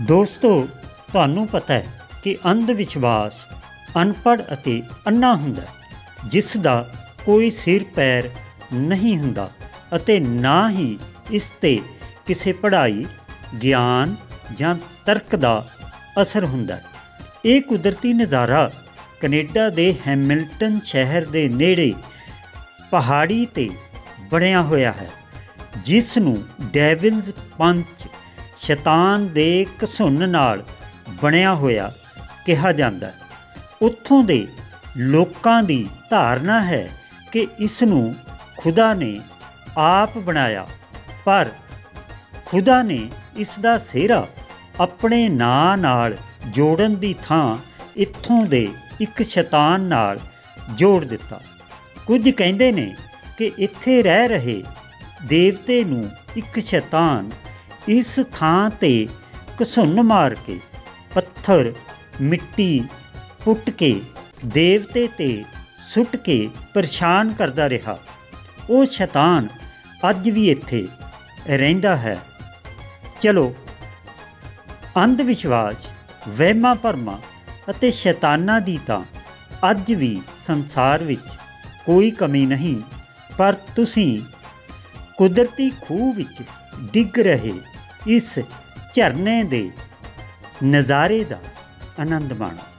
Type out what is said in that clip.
ਦੋਸਤੋ ਤੁਹਾਨੂੰ ਪਤਾ ਹੈ ਕਿ ਅੰਧ ਵਿਸ਼ਵਾਸ ਅਨਪੜ੍ਹ ਅਤੇ ਅੰਨਾ ਹੁੰਦਾ ਹੈ, ਜਿਸ ਦਾ ਕੋਈ ਸਿਰ ਪੈਰ ਨਹੀਂ ਹੁੰਦਾ ਅਤੇ ਨਾ ਹੀ ਇਸ ਤੇ ਕਿਸੇ ਪੜ੍ਹਾਈ ਗਿਆਨ ਜਾਂ ਤਰਕ ਦਾ ਅਸਰ ਹੁੰਦਾ ਹੈ। ਇਹ ਕੁਦਰਤੀ ਨਜ਼ਾਰਾ ਕੈਨੇਡਾ ਦੇ ਹੈਮਿਲਟਨ ਸ਼ਹਿਰ ਦੇ ਨੇੜੇ ਪਹਾੜੀ ਤੇ ਬਣਿਆ ਹੋਇਆ ਹੈ ਜਿਸ ਨੂੰ ਡੈਵਿਲਸ ਪੰਥ ਸ਼ੈਤਾਨ ਦੇ ਘਸੁੰਨ ਨਾਲ ਬਣਿਆ ਹੋਇਆ ਕਿਹਾ ਜਾਂਦਾ ਹੈ। ਉੱਥੋਂ ਦੇ ਲੋਕਾਂ ਦੀ ਧਾਰਨਾ ਹੈ ਕਿ ਇਸ ਨੂੰ ਖੁਦਾ ਨੇ ਆਪ ਬਣਾਇਆ, ਪਰ ਖੁਦਾ ਨੇ ਇਸ ਦਾ ਸਿਹਰਾ ਆਪਣੇ ਨਾਂ ਨਾਲ ਜੋੜਨ ਦੀ ਥਾਂ ਇੱਥੋਂ ਦੇ ਇੱਕ ਸ਼ੈਤਾਨ ਨਾਲ ਜੋੜ ਦਿੱਤਾ। ਕੁਝ ਕਹਿੰਦੇ ਨੇ ਕਿ ਇੱਥੇ ਰਹਿ ਰਹੇ ਦੇਵਤੇ ਨੂੰ ਇੱਕ ਸ਼ੈਤਾਨ ਇਸ ਥਾਂ ਤੇ ਘਸੁੰਨ ਮਾਰ ਕੇ, ਪੱਥਰ, ਮਿੱਟੀ ਪੁੱਟ ਕੇ, ਦੇਵਤੇ ਤੇ ਸੁੱਟ ਕੇ ਪਰੇਸ਼ਾਨ ਕਰਦਾ ਰਿਹਾ। ਉਹ ਸ਼ੈਤਾਨ ਅੱਜ ਵੀ ਇੱਥੇ ਰਹਿੰਦਾ ਹੈ। ਚਲੋ ਅੰਧ ਵਿਸ਼ਵਾਸ ਵਹਿਮਾਂ ਭਰਮਾਂ ਅਤੇ ਸ਼ੈਤਾਨਾਂ ਦੀ ਤਾਂ ਅੱਜ ਵੀ ਸੰਸਾਰ ਵਿੱਚ ਕੋਈ ਕਮੀ ਨਹੀਂ, ਪਰ ਤੁਸੀਂ ਕੁਦਰਤੀ ਖੂਹ ਵਿੱਚ ਡਿੱਗ ਰਹੇ ਇਸ ਝਰਨੇ ਦੇ ਨਜ਼ਾਰੇ ਦਾ ਆਨੰਦ ਮਾਣੋ।